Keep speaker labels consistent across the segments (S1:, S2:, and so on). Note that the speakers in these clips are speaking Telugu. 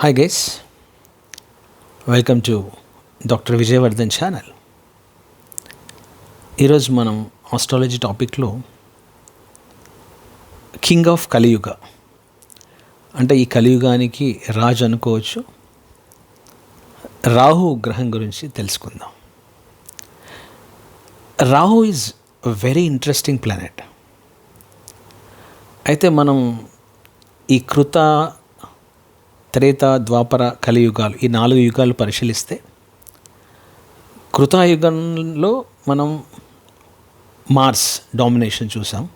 S1: Hi guys welcome to doctor Vijayavardhan channel ఈరోజు మనం ఆస్ట్రాలజీ టాపిక్లో కింగ్ ఆఫ్ కలియుగ. అంటే ఈ కలియుగానికి రాజు అనుకోవచ్చు. రాహు గ్రహం గురించి తెలుసుకుందాం. Rahu is very interesting planet అయితే మనం ఈ కృత త్రేత ద్వాపర కలియుగాలు ఈ నాలుగు యుగాలు పరిశీలిస్తే కృతాయుగంలో మనం మార్స్ డామినేషన్ చూసాం.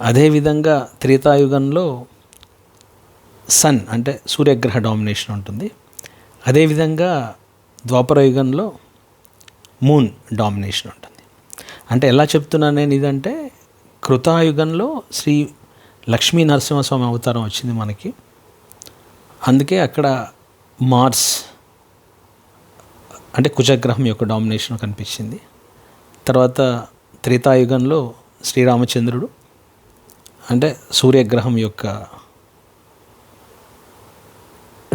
S1: అదేవిధంగా త్రేతాయుగంలో సన్ అంటే సూర్యగ్రహ డామినేషన్ ఉంటుంది. అదేవిధంగా ద్వాపర యుగంలో మూన్ డామినేషన్ ఉంటుంది. అంటే ఎలా చెప్తున్నాను నేను ఇదంటే కృతాయుగంలో శ్రీ లక్ష్మీ నరసింహస్వామి అవతారం వచ్చింది మనకి. అందుకే అక్కడ మార్స్ అంటే కుజగ్రహం యొక్క డామినేషన్ కనిపించింది. తర్వాత త్రేతాయుగంలో శ్రీరామచంద్రుడు అంటే సూర్యగ్రహం యొక్క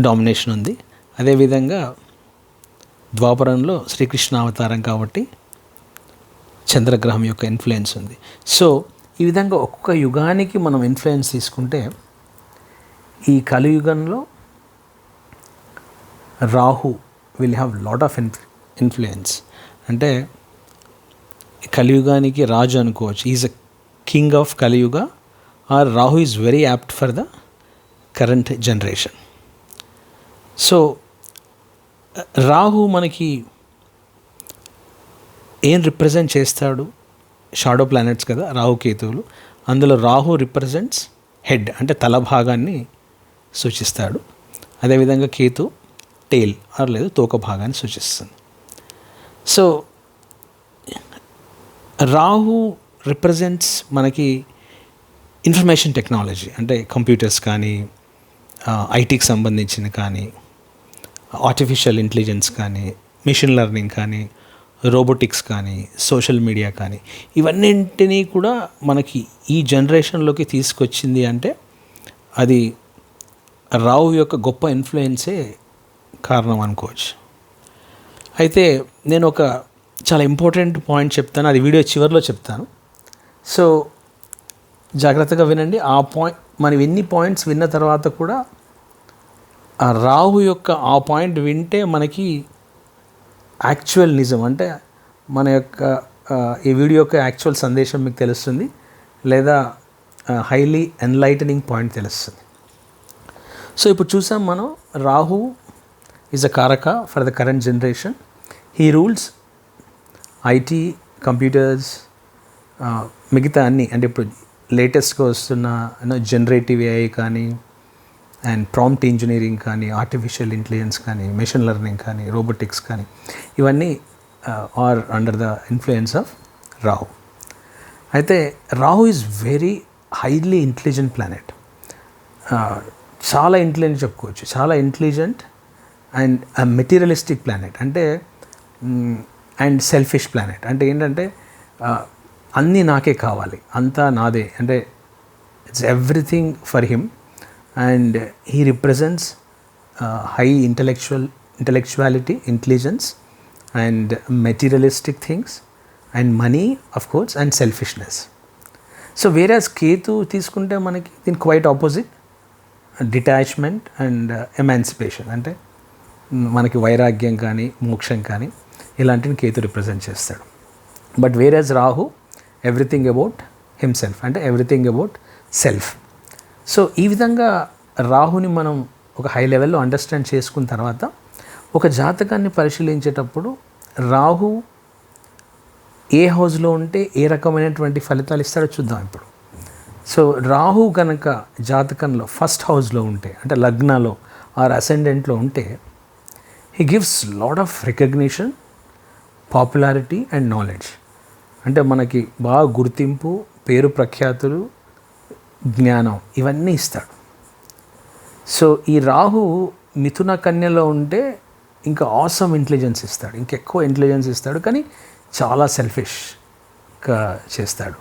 S1: డామినేషన్ ఉంది. అదేవిధంగా ద్వాపరంలో శ్రీకృష్ణ అవతారం కాబట్టి చంద్రగ్రహం యొక్క ఇన్ఫ్లుయెన్స్ ఉంది. సో ఈ విధంగా ఒక్కొక్క యుగానికి మనం ఇన్ఫ్లుయెన్స్ తీసుకుంటే ఈ కలియుగంలో Rahu will have lot of ఇన్ఫ్ influence అంటే కలియుగానికి రాజు అనుకోవచ్చు. Is a king of Kaliyuga. Or Rahu is very apt for the current generation so Rahu మనకి ఏం రిప్రజెంట్ చేస్తాడు? షాడో ప్లానెట్స్ కదా రాహు కేతువులు. అందులో రాహు రిప్రజెంట్స్ హెడ్ అంటే తల భాగాన్ని సూచిస్తాడు. అదేవిధంగా కేతు టేల్ ఆర్ లేదు తోక భాగాన్ని సూచిస్తుంది. సో రాహు రిప్రజెంట్స్ మనకి ఇన్ఫర్మేషన్ టెక్నాలజీ అంటే కంప్యూటర్స్ కానీ ఐటీకి సంబంధించిన కానీ ఆర్టిఫిషియల్ ఇంటెలిజెన్స్ కానీ మిషన్ లెర్నింగ్ కానీ రోబోటిక్స్ కానీ సోషల్ మీడియా కానీ ఇవన్నింటినీ కూడా మనకి ఈ జనరేషన్లోకి తీసుకొచ్చింది అంటే అది రావు యొక్క గొప్ప ఇన్ఫ్లుయెన్సే కారణం అనుకోవచ్చు. అయితే నేను ఒక చాలా ఇంపార్టెంట్ పాయింట్ చెప్తాను. అది వీడియో చివరిలో చెప్తాను. సో జాగ్రత్తగా వినండి. ఆ పాయింట్ మనం ఎన్ని పాయింట్స్ విన్న తర్వాత కూడా ఆ రాహు యొక్క ఆ పాయింట్ వింటే మనకి యాక్చువల్ నిజం. అంటే మన యొక్క ఈ వీడియో యొక్క యాక్చువల్ సందేశం మీకు తెలుస్తుంది. లేదా హైలీ ఎన్లైటనింగ్ పాయింట్ తెలుస్తుంది. సో ఇప్పుడు చూసాం మనం Rahu is a karaka for the current generation he rules IT computers మిగతా అన్నీ. అంటే ఇప్పుడు లేటెస్ట్గా వస్తున్న జనరేటివ్ ఏఐ కానీ అండ్ ప్రాంప్ట్ ఇంజనీరింగ్ కానీ ఆర్టిఫిషియల్ ఇంటెలిజెన్స్ కానీ మెషిన్ లెర్నింగ్ కానీ రోబోటిక్స్ కానీ ఇవన్నీ are under the influence of Rahu అయితే Rahu is very highly intelligent planet చాలా ఇంటెలిజెంట్ చెప్పుకోవచ్చు. చాలా ఇంటెలిజెంట్ అండ్ మెటీరియలిస్టిక్ ప్లానెట్ అంటే అండ్ సెల్ఫిష్ ప్లానెట్. అంటే ఏంటంటే అన్నీ నాకే కావాలి అంతా నాదే. అంటే it's everything for him. And he represents high intellectual intellectuality intelligence and materialistic things and money of course and selfishness. So వేరే కేతు తీసుకుంటే మనకి దీని quite opposite detachment and emancipation. అంటే మనకి వైరాగ్యం కానీ మోక్షం కానీ ఇలాంటివి కేతు రిప్రజెంట్ చేస్తాడు. But whereas Rahu everything about himself అంటే ఎవ్రీథింగ్ అబౌట్ సెల్ఫ్ సో ఈ విధంగా రాహుని మనం ఒక హై లెవెల్లో అండర్స్టాండ్ చేసుకున్న తర్వాత ఒక జాతకాన్ని పరిశీలించేటప్పుడు రాహు ఏ హౌస్లో ఉంటే ఏ రకమైనటువంటి ఫలితాలు ఇస్తాడో చూద్దాం ఇప్పుడు. సో రాహు కనుక జాతకంలో ఫస్ట్ హౌస్లో ఉంటే అంటే లగ్నాలో ఆర్ అసెండెంట్లో ఉంటే he gives lot of recognition popularity and knowledge అంటే మనకి బాగా గుర్తింపు పేరు ప్రఖ్యాతులు జ్ఞానం ఇవన్నీ ఇస్తాడు. సో ఈ రాహు మిథున కన్యలో ఉంటే ఇంకా ఆసమ్ ఇంటెలిజెన్స్ ఇస్తాడు. ఇంకెక్కువ ఇంటెలిజెన్స్ ఇస్తాడు కానీ చాలా సెల్ఫిష్గా చేస్తాడు.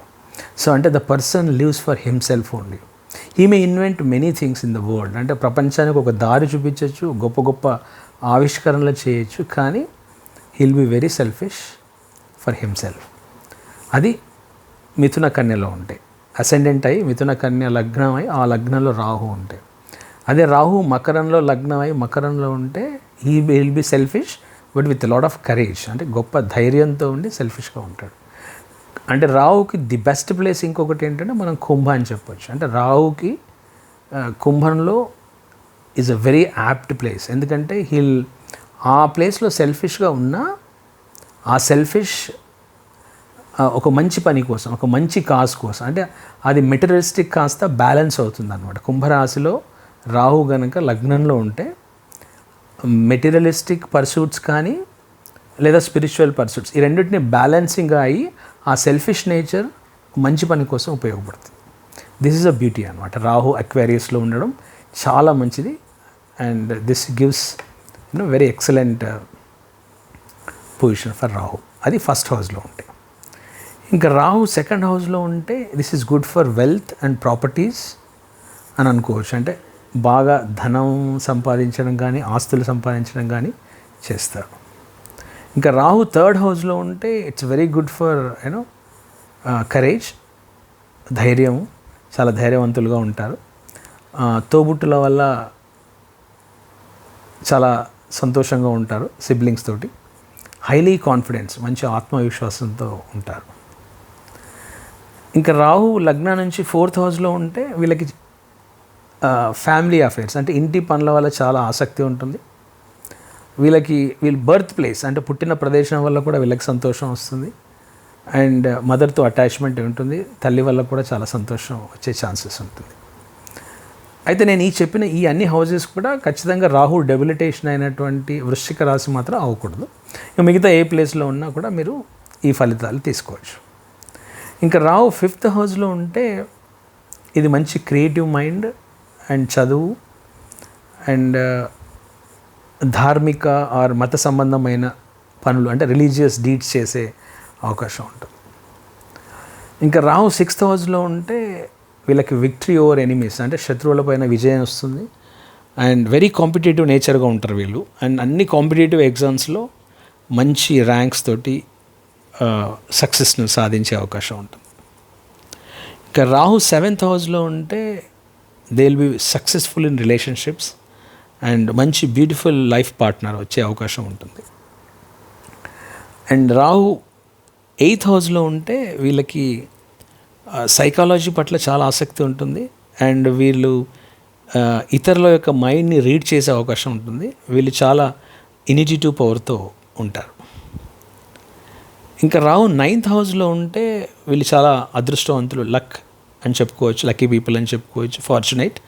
S1: సో అంటే the person lives for himself only he may invent many things in the world అంటే ప్రపంచానికి ఒక దారి చూపించవచ్చు గొప్ప గొప్ప ఆవిష్కరణలు చేయొచ్చు కానీ he'll be very selfish for himself అది మిథున కన్యలో ఉంటాయి అసెండెంట్ అయి మిథున కన్య లగ్నం అయి ఆ లగ్నంలో రాహు ఉంటాయి అదే రాహు మకరంలో లగ్నం అయి మకరంలో ఉంటే he will be selfish but with lot of courage అంటే గొప్ప ధైర్యంతో ఉండి సెల్ఫిష్గా ఉంటాడు. అంటే రావుకి ది బెస్ట్ ప్లేస్ ఇంకొకటి ఏంటంటే మనం కుంభ అని చెప్పొచ్చు. అంటే రావుకి కుంభంలో is a very apt place ఎందుకంటే హీల్ ఆ ప్లేస్లో సెల్ఫిష్గా ఉన్నా ఆ సెల్ఫిష్ ఒక మంచి పని కోసం ఒక మంచి కాజ్ కోసం అంటే అది మెటీరియలిస్టిక్ కాస్త బ్యాలెన్స్ అవుతుంది అనమాట కుంభరాశిలో రాహు గనక లగ్నంలో ఉంటే మెటీరియలిస్టిక్ పర్సూట్స్ కానీ లేదా స్పిరిచువల్ పర్సూట్స్ ఈ రెండింటిని బ్యాలెన్సింగ్ అయ్యి ఆ సెల్ఫిష్ నేచర్ మంచి పని కోసం ఉపయోగపడుతుంది. దిస్ ఇస్ అ బ్యూటీ అనమాట రాహు అక్వేరియస్లో ఉండడం చాలా మంచిది. And this gives you know very excellent position for Rahu అది ఫస్ట్ హౌస్లో ఉంటే. ఇంకా రాహు సెకండ్ హౌస్లో ఉంటే this is good for wealth and properties అని అనుకోవచ్చు. అంటే బాగా ధనం సంపాదించడం కానీ ఆస్తులు సంపాదించడం కానీ చేస్తారు. ఇంకా రాహు థర్డ్ హౌస్లో ఉంటే it's very good for you know courage ధైర్యం చాలా ధైర్యవంతులుగా ఉంటారు. తోబుట్టుల వల్ల చాలా సంతోషంగా ఉంటారు సిబ్లింగ్స్ తోటి. హైలీ కాన్ఫిడెన్స్ మంచి ఆత్మవిశ్వాసంతో ఉంటారు. ఇంకా రాహు లగ్న నుంచి ఫోర్త్ హౌస్లో ఉంటే వీళ్ళకి ఫ్యామిలీ అఫైర్స్ అంటే ఇంటి పనుల వల్ల చాలా ఆసక్తి ఉంటుంది. వీళ్ళకి వీళ్ళ బర్త్ ప్లేస్ అంటే పుట్టిన ప్రదేశం వల్ల కూడా వీళ్ళకి సంతోషం వస్తుంది. అండ్ మదర్తో అటాచ్మెంట్ ఉంటుంది తల్లి వల్ల కూడా చాలా సంతోషం వచ్చే ఛాన్సెస్ ఉంటుంది. అయితే నేను ఈ చెప్పిన ఈ అన్ని హౌజెస్ కూడా ఖచ్చితంగా రాహు డెబిలిటేషన్ అయినటువంటి వృశ్చిక రాశి మాత్రం అవ్వకూడదు. ఇక మిగతా ఏ ప్లేస్లో ఉన్నా కూడా మీరు ఈ ఫలితాలు తీసుకోవచ్చు. ఇంకా రాహు ఫిఫ్త్ హౌస్లో ఉంటే ఇది మంచి క్రియేటివ్ మైండ్ అండ్ చదువు అండ్ ధార్మిక ఆర్ మత సంబంధమైన పనులు అంటే రిలీజియస్ డీడ్స్ చేసే అవకాశం ఉంటుంది. ఇంకా రాహు సిక్స్త్ హౌస్లో ఉంటే వీళ్ళకి విక్టరీ ఓవర్ ఎనిమీస్ అంటే శత్రువులపైన విజయం వస్తుంది. అండ్ వెరీ కాంపిటేటివ్ నేచర్గా ఉంటారు వీళ్ళు. అండ్ అన్ని కాంపిటేటివ్ ఎగ్జామ్స్లో మంచి ర్యాంక్స్ తోటి సక్సెస్ను సాధించే అవకాశం ఉంటుంది. ఇంకా రాహు సెవెంత్ హౌస్లో ఉంటే they will be successful in relationships and మంచి బ్యూటిఫుల్ లైఫ్ పార్ట్నర్ వచ్చే అవకాశం ఉంటుంది. అండ్ రాహు ఎయిత్ హౌస్లో ఉంటే వీళ్ళకి సైకాలజీ పట్ల చాలా ఆసక్తి ఉంటుంది. అండ్ వీళ్ళు ఇతరుల యొక్క మైండ్ని రీడ్ చేసే అవకాశం ఉంటుంది. వీళ్ళు చాలా ఇనిజిటివ్ పవర్తో ఉంటారు. ఇంకా రావు నైన్త్ హౌస్లో ఉంటే వీళ్ళు చాలా అదృష్టవంతులు. లక్ అని చెప్పుకోవచ్చు లక్కీ పీపుల్ అని చెప్పుకోవచ్చు ఫార్చునేట్.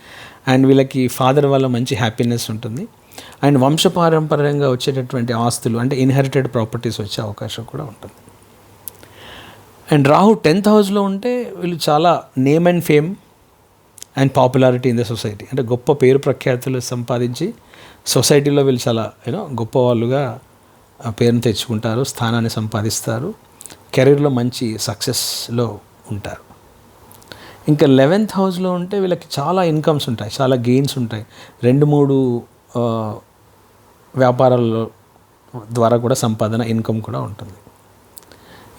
S1: అండ్ వీళ్ళకి ఫాదర్ వల్ల మంచి హ్యాపీనెస్ ఉంటుంది. అండ్ వంశపారంపర్యంగా వచ్చేటటువంటి ఆస్తులు అంటే ఇన్హెరిటెడ్ ప్రాపర్టీస్ వచ్చే అవకాశం కూడా ఉంటుంది. అండ్ రాహు టెన్త్ హౌస్లో ఉంటే వీళ్ళు చాలా name and fame and popularity in the society. అంటే గొప్ప పేరు ప్రఖ్యాతులు సంపాదించి సొసైటీలో వీళ్ళు చాలా యూనో గొప్ప వాళ్ళుగా పేరును తెచ్చుకుంటారు స్థానాన్ని సంపాదిస్తారు కెరీర్లో మంచి సక్సెస్లో ఉంటారు. ఇంకా లెవెన్త్ హౌస్లో ఉంటే వీళ్ళకి చాలా ఇన్కమ్స్ ఉంటాయి చాలా గెయిన్స్ ఉంటాయి. రెండు మూడు వ్యాపారాల ద్వారా కూడా సంపాదన ఇన్కమ్ కూడా ఉంటుంది.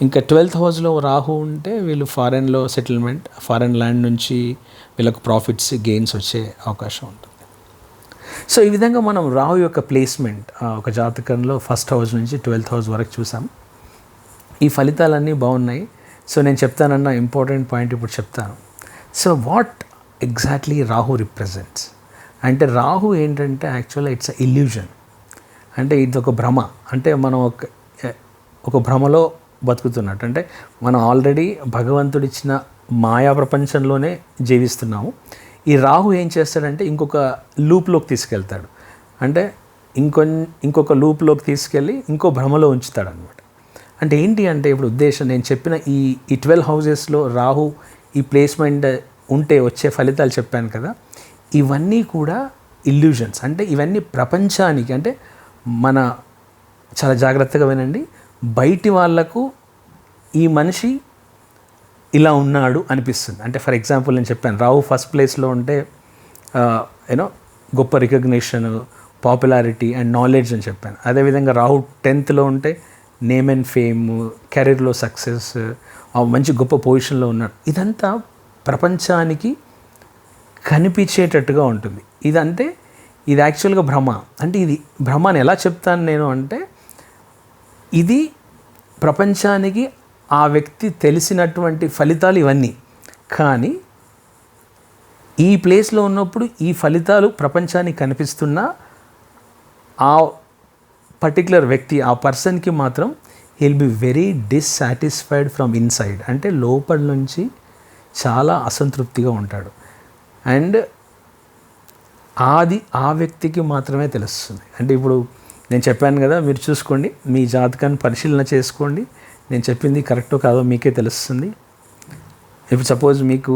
S1: ఇంకా ట్వెల్త్ హౌస్లో రాహు ఉంటే వీళ్ళు ఫారెన్లో సెటిల్మెంట్ ఫారెన్ ల్యాండ్ నుంచి వీళ్ళకు ప్రాఫిట్స్ గెయిన్స్ వచ్చే అవకాశం ఉంటుంది. సో ఈ విధంగా మనం రాహు యొక్క ప్లేస్మెంట్ ఒక జాతకంలో ఫస్ట్ హౌస్ నుంచి ట్వెల్త్ హౌస్ వరకు చూసాం. ఈ ఫలితాలన్నీ బాగున్నాయి. సో నేను చెప్తానన్న ఇంపార్టెంట్ పాయింట్ ఇప్పుడు చెప్తాను. So what exactly Rahu represents? అంటే రాహు ఏంటంటే యాక్చువల్గా ఇట్స్ అ ఇల్యూజన్. అంటే ఇది ఒక భ్రమ. అంటే మనం ఒక ఒక భ్రమలో బతుకుతున్నట్టు. అంటే మనం ఆల్రెడీ భగవంతుడిచ్చిన మాయా ప్రపంచంలోనే జీవిస్తున్నాము. ఈ రాహు ఏం చేస్తాడంటే ఇంకొక లూప్లోకి తీసుకెళ్తాడు. అంటే ఇంకొన్ ఇంకొక లూప్లోకి తీసుకెళ్ళి ఇంకో భ్రమలో ఉంచుతాడు అనమాట అంటే ఏంటి అంటే ఇప్పుడు ఉద్దేశం నేను చెప్పిన ఈ ఈ ట్వెల్వ్ హౌజెస్లో రాహు ఈ ప్లేస్మెంట్ ఉంటే వచ్చే ఫలితాలు చెప్పాను కదా ఇవన్నీ కూడా ఇల్యూజన్స్ అంటే ఇవన్నీ ప్రపంచానికి అంటే మన చాలా జాగ్రత్తగా వినండి బయటి వాళ్ళకు ఈ మనిషి ఇలా ఉన్నాడు అనిపిస్తుంది. అంటే ఫర్ ఎగ్జాంపుల్ నేను చెప్పాను రావు ఫస్ట్ ప్లేస్లో ఉంటే యూనో గొప్ప రికగ్నిషన్ పాపులారిటీ అండ్ నాలెడ్జ్ అని చెప్పాను. అదేవిధంగా రాహు టెన్త్లో ఉంటే నేమ్ అండ్ ఫేమ్ కెరీర్లో సక్సెస్ మంచి గొప్ప పొజిషన్లో ఉన్నాడు. ఇదంతా ప్రపంచానికి కనిపించేటట్టుగా ఉంటుంది. ఇదంటే ఇది యాక్చువల్గా భ్రమ అంటే ఇది భ్రమ అని ఎలా చెప్తాను నేను అంటే ఇది ప్రపంచానికి ఆ వ్యక్తి తెలిసినటువంటి ఫలితాలు ఇవన్నీ. కానీ ఈ ప్లేస్లో ఉన్నప్పుడు ఈ ఫలితాలు ప్రపంచానికి కనిపిస్తున్న ఆ పర్టికులర్ వ్యక్తి ఆ పర్సన్కి మాత్రం he'll be very dissatisfied from inside అంటే లోపల నుంచి చాలా అసంతృప్తిగా ఉంటాడు. అండ్ అది ఆ వ్యక్తికి మాత్రమే తెలుస్తుంది. అంటే ఇప్పుడు నేను చెప్పాను కదా మీరు చూసుకోండి మీ జాతకాన్ని పరిశీలన చేసుకోండి. నేను చెప్పింది కరెక్టో కాదో మీకే తెలుస్తుంది. ఇప్పుడు సపోజ్ మీకు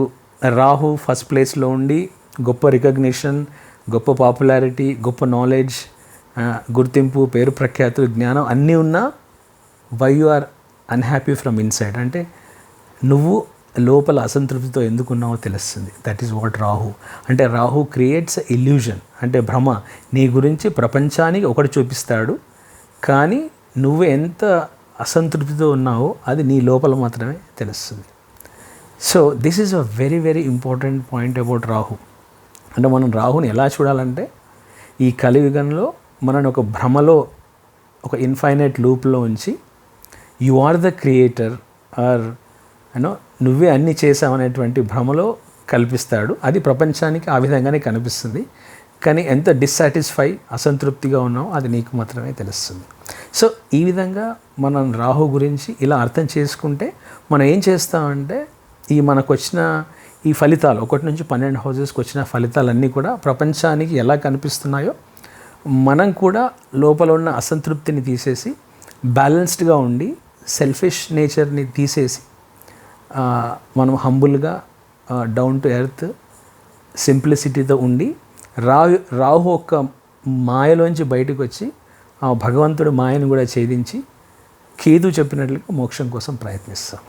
S1: రాహు ఫస్ట్ ప్లేస్లో ఉండి గొప్ప రికగ్నిషన్ గొప్ప పాపులారిటీ గొప్ప నాలెడ్జ్ గుర్తింపు పేరు ప్రఖ్యాతులు జ్ఞానం అన్నీ ఉన్నా why you are unhappy from inside అంటే నువ్వు లోపల అసంతృప్తితో ఎందుకున్నావో తెలుస్తుంది. దట్ ఈస్ వాట్ రాహు అంటే రాహు క్రియేట్స్ ఇల్యూజన్ అంటే భ్రమ. నీ గురించి ప్రపంచానికి ఒకటి చూపిస్తాడు. కానీ నువ్వు ఎంత అసంతృప్తితో ఉన్నావో అది నీ లోపల మాత్రమే తెలుస్తుంది. So this is a very very important point about Rahu అంటే మనం రాహుని ఎలా చూడాలంటే ఈ కలియుగంలో మనని ఒక భ్రమలో ఒక ఇన్ఫైనైట్ లూప్లో ఉంచి you are the creator or you know నువ్వే అన్నీ చేసావనేటువంటి భ్రమలో కల్పిస్తాడు. అది ప్రపంచానికి ఆ విధంగానే కనిపిస్తుంది. కానీ ఎంత డిస్సాటిస్ఫై అసంతృప్తిగా ఉన్నావో అది నీకు మాత్రమే తెలుస్తుంది. సో ఈ విధంగా మనం రాహు గురించి ఇలా అర్థం చేసుకుంటే మనం ఏం చేస్తామంటే ఈ మనకు వచ్చిన ఈ ఫలితాలు ఒకటి నుంచి పన్నెండు హౌజెస్కి వచ్చిన ఫలితాలన్నీ కూడా ప్రపంచానికి ఎలా కనిపిస్తున్నాయో మనం కూడా లోపల ఉన్న అసంతృప్తిని తీసేసి బ్యాలెన్స్డ్గా ఉండి సెల్ఫిష్ నేచర్ని తీసేసి మనం హంబుల్గా డౌన్ టు ఎర్త్ సింప్లిసిటీతో ఉండి రావు రాహు ఒక్క మాయలోంచి బయటకు వచ్చి ఆ భగవంతుడు మాయను కూడా ఛేదించి కేతు చెప్పినట్లుగా మోక్షం కోసం ప్రయత్నిస్తాం.